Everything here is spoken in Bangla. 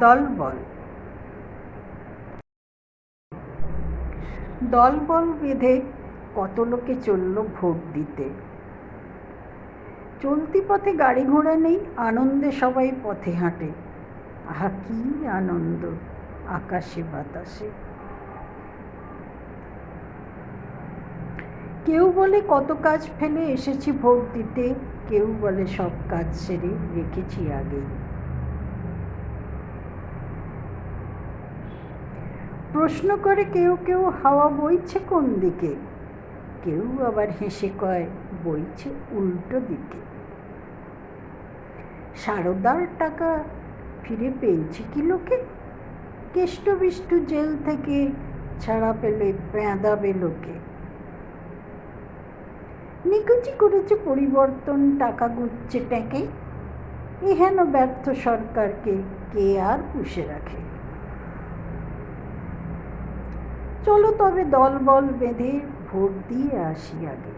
দলবল। দলবল বেঁধে কত লোকে চলল ভোট দিতে। চলতি পথে গাড়ি ঘোড়া নেই, আনন্দে সবাই পথে হাঁটে। আহা, কি আনন্দ, আকাশে বাতাসে। কেউ বলে, কত কাজ ফেলে এসেছি ভোট দিতে। কেউ বলে, সব কাজ সেরে রেখেছি আগেই। প্রশ্ন করে কেউ কেউ, হাওয়া বইছে কোন দিকে? কেউ আবার হেসে কয়, বইছে উল্টো দিকে। সারদার টাকা ফিরে পেয়েছে কি লোকে? কেষ্টবিষ্টু জেল থেকে ছাড়া পেলে পেঁদাবে লোকে। নিকুচি করেছে পরিবর্তন, টাকা গুচ্ছে ট্যাঁকে। এহেন ব্যর্থ সরকারকে কে আর পুষে রাখে? চলো তবে দলবল বেঁধে ভোট দিয়ে আসি আগে।